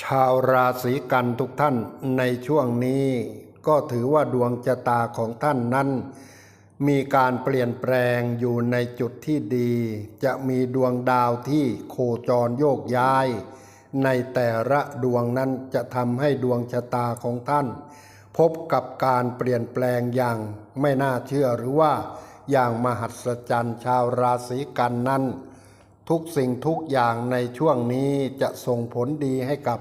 ชาวราศีกันทุกท่านในช่วงนี้ ก็ถือว่าดวงชะตาของท่านนั้น มีการเปลี่ยนแปลงอยู่ในจุดที่ดี จะมีดวงดาวที่โคจรโยกย้าย ในแต่ละดวงนั้นจะทำให้ดวงชะตาของท่าน พบกับการเปลี่ยนแปลงอย่างไม่น่าเชื่อหรือว่าอย่างมหัศจรรย์ชาวราศีกันนั้น ทุกสิ่งทุกอย่างในช่วงนี้จะส่งผลดีให้กับ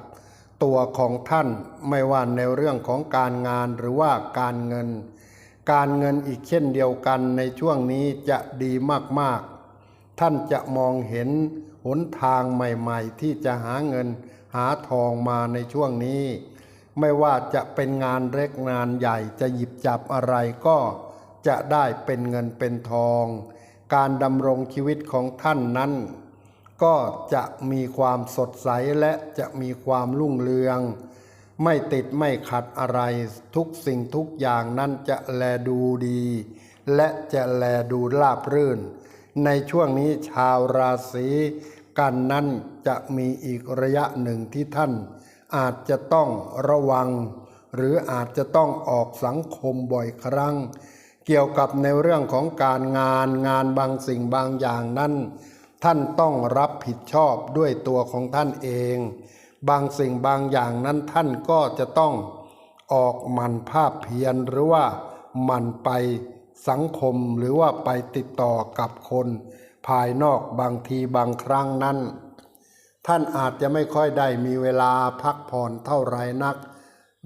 ตัวของท่านไม่ว่าในเรื่องของการงานหรือว่าการเงิน การเงินอีกเช่นเดียวกันในช่วงนี้จะดีมากๆ ท่านจะมองเห็นหนทางใหม่ๆ ที่จะหาเงินหาทองมาในช่วงนี้ ไม่ว่าจะเป็นงานเล็กงานใหญ่จะหยิบจับอะไรก็จะได้เป็นเงินเป็นทอง การดำรงชีวิตของท่านนั้น ก็จะมีความสดใสและจะมีความรุ่งเรือง ไม่ติดไม่ขัดอะไร ทุกสิ่งทุกอย่างนั้นจะแลดูดี และจะแลดูราบรื่น ในช่วงนี้ชาวราศีกันนั้นจะมีอีกระยะหนึ่งที่ท่าน อาจจะต้องระวัง หรืออาจจะต้องออกสังคมบ่อยครั้ง เกี่ยวกับในเรื่องของการงานงานบางสิ่งบางอย่างนั้น ท่านต้องรับผิดชอบด้วยตัวของท่านเอง บางสิ่งบางอย่างนั้นท่านก็จะต้องออกมันภาพเพียรหรือว่ามันไปสังคมหรือว่าไปติดต่อกับคน ภายนอกบางทีบางครั้งนั้น ท่านอาจจะไม่ค่อยได้มีเวลาพักผ่อนเท่าไรนัก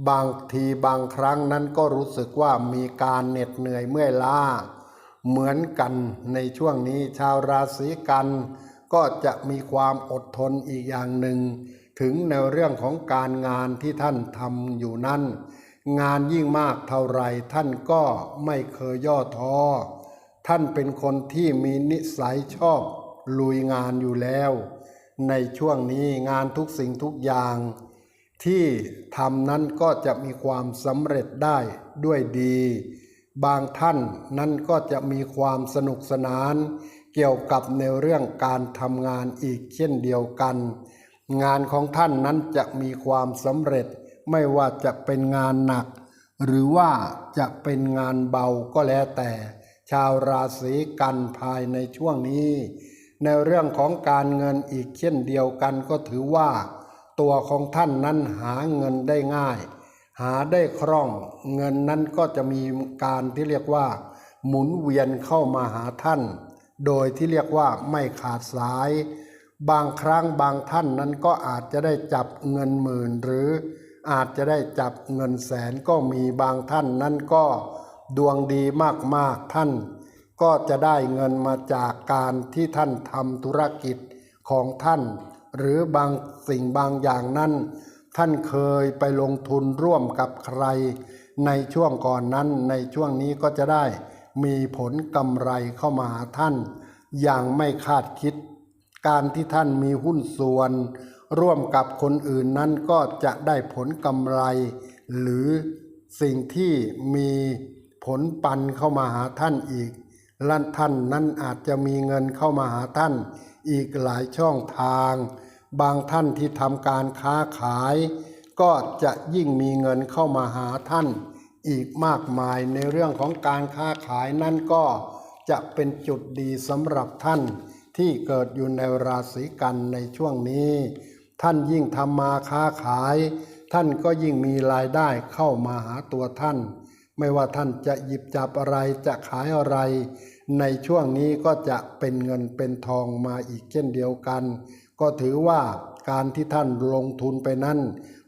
บางทีบางครั้งนั้นก็รู้สึกว่ามีการเหน็ดเหนื่อยเมื่อยล้า เหมือนกันในช่วงนี้ชาวราศีกัน ก็จะมีความอดทนอีกอย่างหนึ่ง ถึงในเรื่องของการงานที่ท่านทำอยู่นั้น งานยิ่งมากเท่าไรท่านก็ไม่เคยย่อท้อ ท่านเป็นคนที่มีนิสัยชอบลุยงานอยู่แล้ว ในช่วงนี้งานทุกสิ่งทุกอย่าง ที่ทำนั้นก็จะมีความสำเร็จได้ด้วยดี บางท่านนั้นก็จะมีความสนุกสนาน เกี่ยวกับในเรื่องการทำงานอีกเช่นเดียวกัน งานของท่านนั้นจะมีความสำเร็จ ไม่ว่าจะเป็นงานหนัก หรือว่าจะเป็นงานเบาก็แล้วแต่ ชาวราศีกันภายในช่วงนี้ ในเรื่องของการเงินอีกเช่นเดียวกันก็ถือว่า ตัวของท่านนั้นหาเงินได้ง่าย หาได้คล่อง เงินนั้นก็จะมีการที่เรียกว่า หมุนเวียนเข้ามาหาท่าน โดยที่เรียกว่าไม่ขาดสาย บางครั้งบางท่านนั้นก็อาจจะได้จับเงินหมื่น หรืออาจจะได้จับเงินแสนก็มีบางท่านนั้นก็ดวงดีมากๆท่าน ก็จะได้เงินมาจากการที่ท่านทำธุรกิจของท่าน หรือบางสิ่งบางอย่างนั้น ท่านเคยไปลงทุนร่วมกับใคร ในช่วงก่อนนั้นในช่วงนี้ก็จะได้ มีผลกำไรเข้ามาท่าน อย่างไม่คาดคิด การที่ท่านมีหุ้นส่วน ร่วมกับคนอื่นนั้นก็จะได้ผลกำไร หรือสิ่งที่มีผลปันเข้ามาหาท่านอีกและท่านนั้นอาจจะมีเงินเข้ามาหาท่าน อีกหลายช่องทาง บางท่านที่ทำการค้าขาย ก็จะยิ่งมีเงินเข้ามาหาท่านอีกมากมายในเรื่องของการค้าขายนั่นก็จะเป็นจุดดีสำหรับท่านที่เกิดอยู่ในราศีกันในช่วงนี้ ท่านยิ่งทำมาค้าขาย ท่านก็ยิ่งมีรายได้เข้ามาหาตัวท่าน ไม่ว่าท่านจะหยิบจับอะไรจะขายอะไร ในช่วงนี้ก็จะเป็นเงินเป็นทองมาอีกเช่นเดียวกัน ก็ถือว่าการที่ท่านลงทุนไปนั้น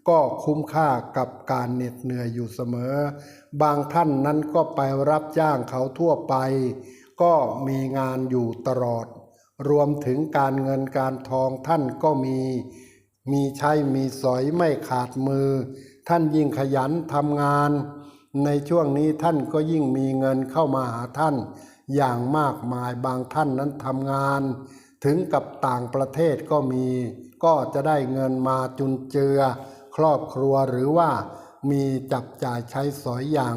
ก็คุ้มค่ากับการเหน็ดเหนื่อยอยู่เสมอ บางท่านนั้นก็ไปรับจ้างเขาทั่วไป ก็มีงานอยู่ตลอด รวมถึงการเงินการทองท่านก็มี มีใช้มีสอยไม่ขาดมือ ท่านยิ่งขยันทำงาน ในช่วงนี้ท่านก็ยิ่งมีเงินเข้ามาหาท่าน อย่างมากมายบางท่านนั้นทำงาน ถึงกับต่างประเทศก็มี ก็จะได้เงินมาจุนเจือ ครอบครัวหรือว่ามีจับจ่ายใช้สอยอย่าง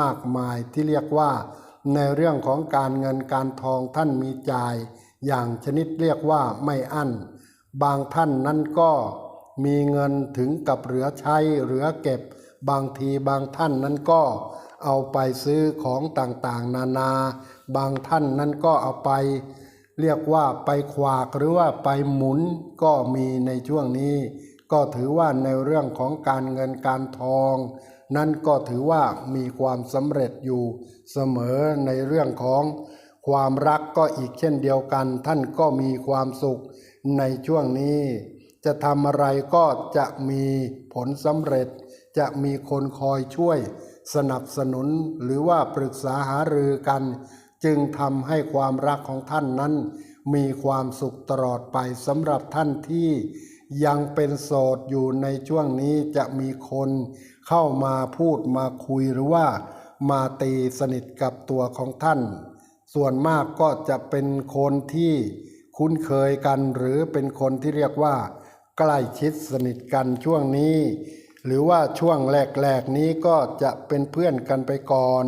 มากมายที่เรียกว่า ในเรื่องของการเงินการทองท่านมีจ่าย อย่างชนิดเรียกว่าไม่อั้น บางท่านนั้นก็มีเงินถึงกับเหลือใช้เหลือเก็บ บางทีบางท่านนั้นก็เอาไปซื้อของต่างๆ นานา บางท่านนั้นก็เอาไป เรียกว่าไปขวากหรือว่าไปหมุนก็มีในช่วงนี้ ก็ถือว่าในเรื่องของการเงินการทอง นั่นก็ถือว่ามีความสำเร็จอยู่เสมอในเรื่องของความรักก็อีกเช่นเดียวกัน ท่านก็มีความสุขในช่วงนี้ จะทำอะไรก็จะมีผลสำเร็จ จะมีคนคอยช่วย สนับสนุนหรือว่าปรึกษาหารือกัน จึงทำให้ความรักของท่านนั้น มีความสุขตลอดไปสำหรับท่านที่ยังเป็นโสดอยู่ในช่วงนี้จะมีคนเข้ามาพูดมาคุยหรือว่ามาตีสนิทกับตัวของท่าน ส่วนมากก็จะเป็นคนที่คุ้นเคยกันหรือเป็นคนที่เรียกว่า ใกล้ชิดสนิทกันช่วงนี้ หรือว่าช่วงแรกๆนี้ก็จะเป็นเพื่อนกันไปก่อน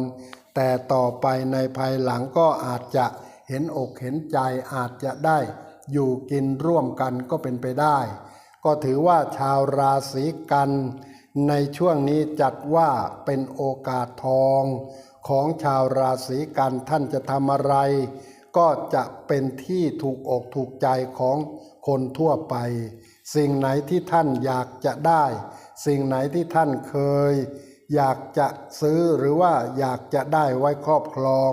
แต่ต่อไปในภายหลังก็อาจจะเห็นอกเห็นใจอาจจะได้อยู่กินร่วมกันก็เป็นไปได้ ก็ถือว่าชาวราศีกัน ในช่วงนี้จัดว่าเป็นโอกาสทองของชาวราศีกันท่านจะทำอะไร ก็จะเป็นที่ถูกอกถูกใจของคนทั่วไป สิ่งไหนที่ท่านอยากจะได้ สิ่งไหนที่ท่านเคย อยากจะซื้อหรือว่าอยากจะได้ไว้ครอบครอง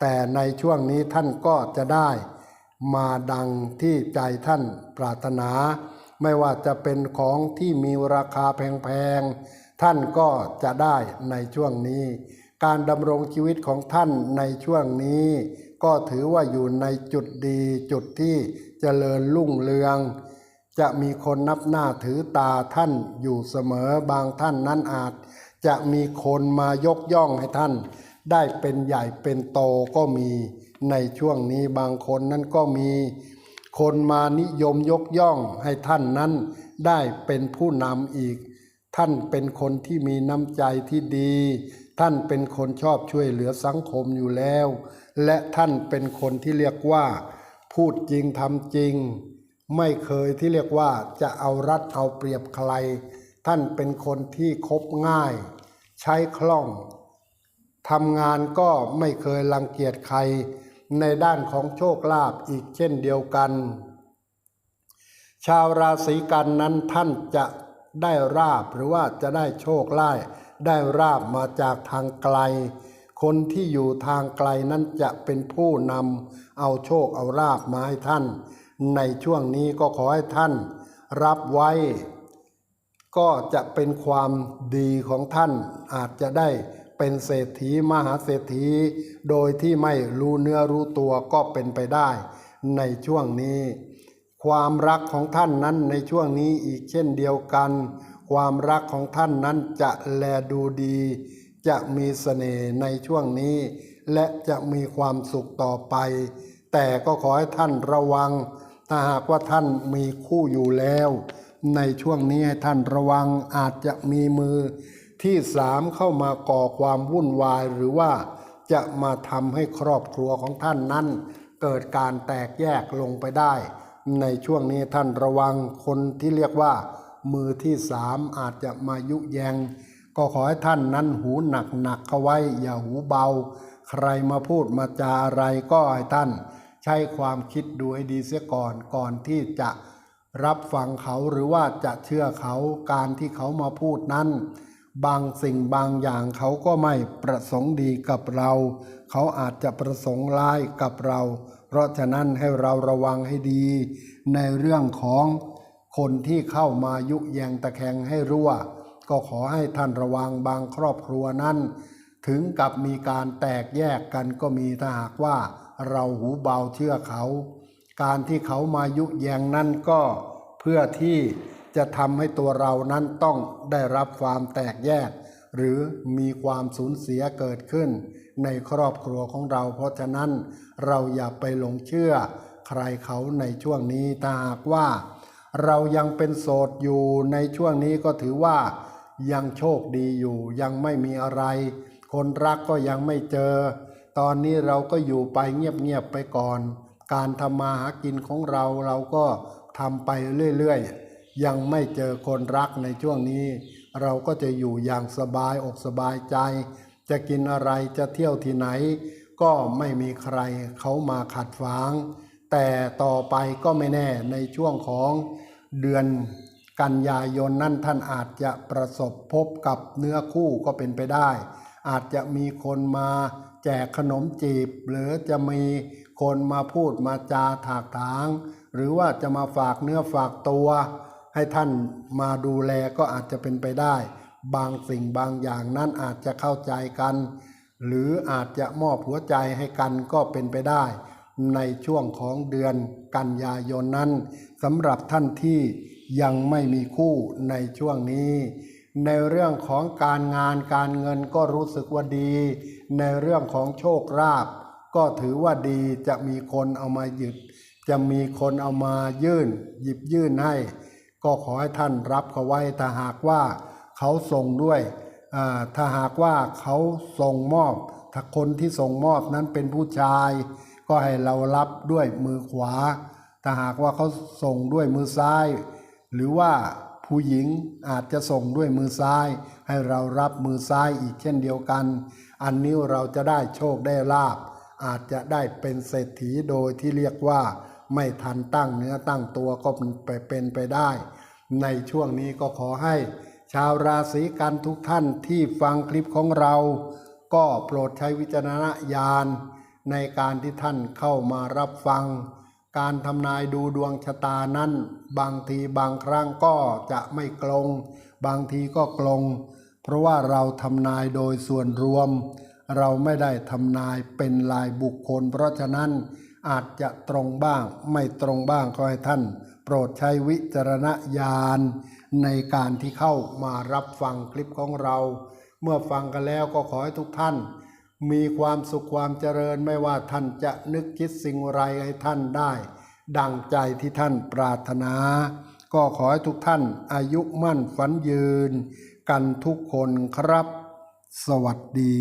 แต่ในช่วงนี้ท่านก็จะได้ มาดังที่ใจท่านปรารถนา ไม่ว่าจะเป็นของที่มีราคาแพงๆ ท่านก็จะได้ในช่วงนี้ การดำรงชีวิตของท่านในช่วงนี้ ก็ถือว่าอยู่ในจุดดีจุดที่เจริญรุ่งเรืองจะมีคนนับหน้าถือตาท่านอยู่เสมอบางท่านนั้นอาจ จะมีคนมายกย่องให้ท่าน ได้เป็นใหญ่เป็นโตก็มีในช่วงนี้บางคนนั้นก็มีคนมานิยมยกย่องให้ท่านนั้น ได้เป็นผู้นำอีก ท่านเป็นคนที่มีน้ำใจที่ดี ท่านเป็นคนชอบช่วยเหลือสังคมอยู่แล้ว และท่านเป็นคนที่เรียกว่า พูดจริงทำจริง ไม่เคยที่เรียกว่าจะเอารัดเอาเปรียบใคร ท่านเป็นคนที่คบง่าย ใช้คล่องทำงานก็ไม่เคยรังเกียจใครในด้านของโชคลาภอีกเช่นเดียวกัน ชาวราศีกันนั้นท่านจะได้ราบหรือว่าจะได้โชคลาภได้ราบมาจากทางไกล คนที่อยู่ทางไกลนั้นจะเป็นผู้นำเอาโชคเอาราบมาให้ท่าน ในช่วงนี้ก็ขอให้ท่าน รับไว้ ก็จะเป็นความดีของท่านอาจจะได้เป็นเศรษฐีมหาเศรษฐี โดยที่ไม่รู้เนื้อรู้ตัวก็เป็นไปได้ในช่วงนี้ ความรักของท่านนั้นในช่วงนี้อีกเช่นเดียวกัน ความรักของท่านนั้นจะแลดูดี จะมีเสน่ห์ในช่วงนี้ และจะมีความสุขต่อไป แต่ก็ขอให้ท่านระวังถ้าหากว่าท่านมีคู่อยู่แล้ว ในช่วงนี้ให้ท่านระวังอาจจะมีมือที่สามเข้ามาก่อความวุ่นวายหรือว่าจะมาทำให้ครอบครัวของท่านนั้น เกิดการแตกแยกลงไปได้ ในช่วงนี้ท่านระวังคนที่เรียกว่า มือที่สามอาจจะมายุแยง ก็ขอให้ท่านนั้นหูหนักหนักเข้าไว้อย่าหูเบา ใครมาพูดมาจาอะไรก็ให้ท่าน ใช้ความคิดดูให้ดีเสียก่อนก่อนที่จะ รับฟังเขาหรือว่าจะเชื่อเขาการที่เขามาพูดนั้น บางสิ่งบางอย่างเขาก็ไม่ประสงค์ดีกับเรา เขาอาจจะประสงค์ร้ายกับเรา เพราะฉะนั้นให้เราระวังให้ดี ในเรื่องของคนที่เข้ามายุแยงตะแคงให้รั่ว ก็ขอให้ท่านระวังบางครอบครัวนั้น ถึงกับมีการแตกแยกกันก็มีถ้าหากว่าเราหูเบาเชื่อเขา การที่เขามายุแยงนั่นก็เพื่อที่จะทำให้ตัวเรานั้นต้องได้รับความแตกแยก หรือมีความสูญเสียเกิดขึ้น ในครอบครัวของเรา เพราะฉะนั้นเราอย่าไปหลงเชื่อ ใครเขาในช่วงนี้ถ้าหากว่า เรายังเป็นโสดอยู่ในช่วงนี้ก็ถือว่า ยังโชคดีอยู่ ยังไม่มีอะไร คนรักก็ยังไม่เจอ ตอนนี้เราก็อยู่ไปเงียบๆไปก่อน การทำมาหากินของเราเราก็ทำไปเรื่อยๆ ยังไม่เจอคนรักในช่วงนี้ เราก็จะอยู่อย่างสบายอกสบายใจ จะกินอะไรจะเที่ยวที่ไหน ก็ไม่มีใครเขามาขัดฝาง แต่ต่อไปก็ไม่แน่ในช่วงของเดือนกันยายนนั่นท่านอาจจะประสบพบกับเนื้อคู่ก็เป็นไปได้ อาจจะมีคนมาแจกขนมจีบ หรือจะมี คนมาพูดมาจาถากถาง หรือว่าจะมาฝากเนื้อฝากตัว ให้ท่านมาดูแลก็อาจจะเป็นไปได้ บางสิ่งบางอย่างนั้นอาจจะเข้าใจกัน หรืออาจจะมอบหัวใจให้กันก็เป็นไปได้ ในช่วงของเดือนกันยายนนั้นสำหรับท่านที่ยังไม่มีคู่ในช่วงนี้ในเรื่องของการงานการเงินก็รู้สึกว่าดี ในเรื่องของโชคลาภ ก็ถือว่าดีจะมีคนเอามาหยิบจะมีคนเอามายื่น หยิบยื่นให้ ก็ขอให้ท่านรับเขาไว้ถ้าหากว่าเขาส่งด้วยถ้าหากว่าเขาส่งมอบ ถ้าคนที่ส่งมอบนั้นเป็นผู้ชาย ก็ให้เรารับด้วยมือขวา ถ้าหากว่าเขาส่งด้วยมือซ้าย หรือว่าผู้หญิงอาจจะส่งด้วยมือซ้าย ให้เรารับมือซ้ายอีกเช่นเดียวกัน อันนี้เราจะได้โชคได้ลาบ อาจจะได้เป็นเศรษฐีโดยที่เรียกว่าไม่ทันตั้งเนื้อตั้งตัวก็เป็นไปเป็นไปได้ ในช่วงนี้ก็ขอให้ ชาวราศีกันทุกท่านที่ฟังคลิปของเรา ก็โปรดใช้วิจารณญาณในการที่ท่านเข้ามารับฟัง การทำนายดูดวงชะตานั้น บางทีบางครั้งก็จะไม่กลง บางทีก็กลง เพราะว่าเราทำนายโดยส่วนรวม เราไม่ได้ทำนายเป็นลายบุคคล เพราะฉะนั้นอาจจะตรงบ้างไม่ตรงบ้างก็ให้ท่าน โปรดใช้วิจารณญาณในการที่เข้ามารับฟังคลิปของเรา เมื่อฟังกันแล้วก็ขอให้ทุกท่าน มีความสุขความเจริญไม่ว่าท่านจะนึกคิดสิ่งไรให้ท่านได้ ดังใจที่ท่านปรารถนา ก็ขอให้ทุกท่านอายุมั่นฝันยืน กันทุกคนครับ สวัสดี